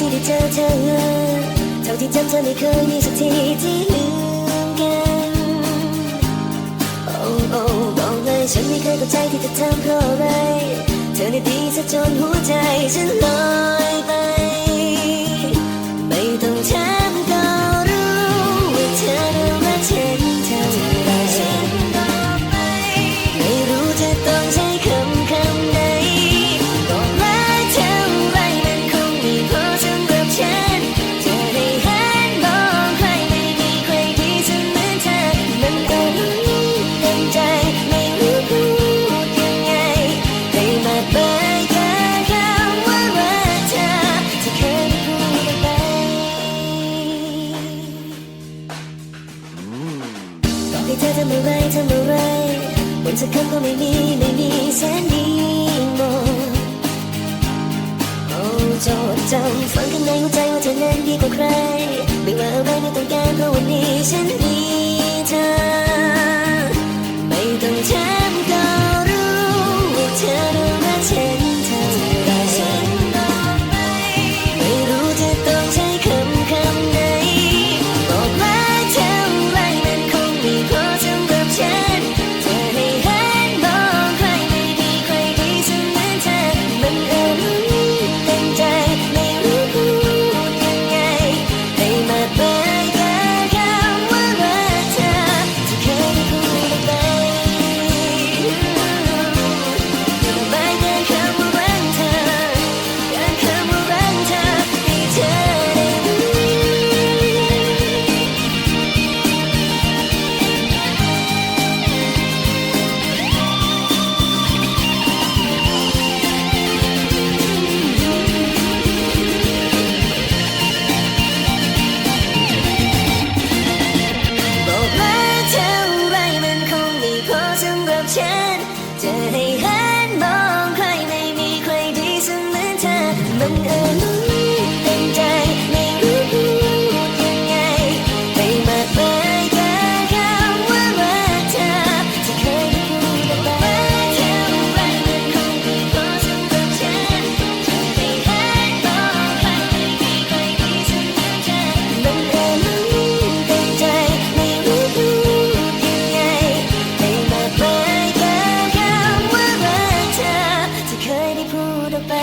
ที่ได้เจอเธอ เท่าที่จำเธอไม่เคยมีสักทีที่ลืมกัน โอ้โอ้บอกเลยฉันไม่เคยเข้าใจที่เธอทำเพราะอะไร เธอในดีซะจนหัวใจฉันลอย ธอทำอะไรทำอะไรบนสักคำก็ไม่มีไม่มีแสนดีมองโอ้จดจำฝังข้างในหัวใจว่าเธอนั้นดีกว่าใคร ไม่ว่าอะไรไม่ต้องการเพราะวันนี้ฉัน มันเออรู้เต็มใจไม่รู้พูดยังไงให้มาเปิดแค่คำว่ารักเธอที่เคยได้พูดเอาไปเท่าไรมันคงไม่พอสำหรับฉันจะให้หันมองใครไม่มีใครดีสมือนเธอมันเออรู้เต็มใจไม่รู้พูดยังไงให้มาเปิดแค่คำว่ารักเธอที่เคยได้พูดออกไป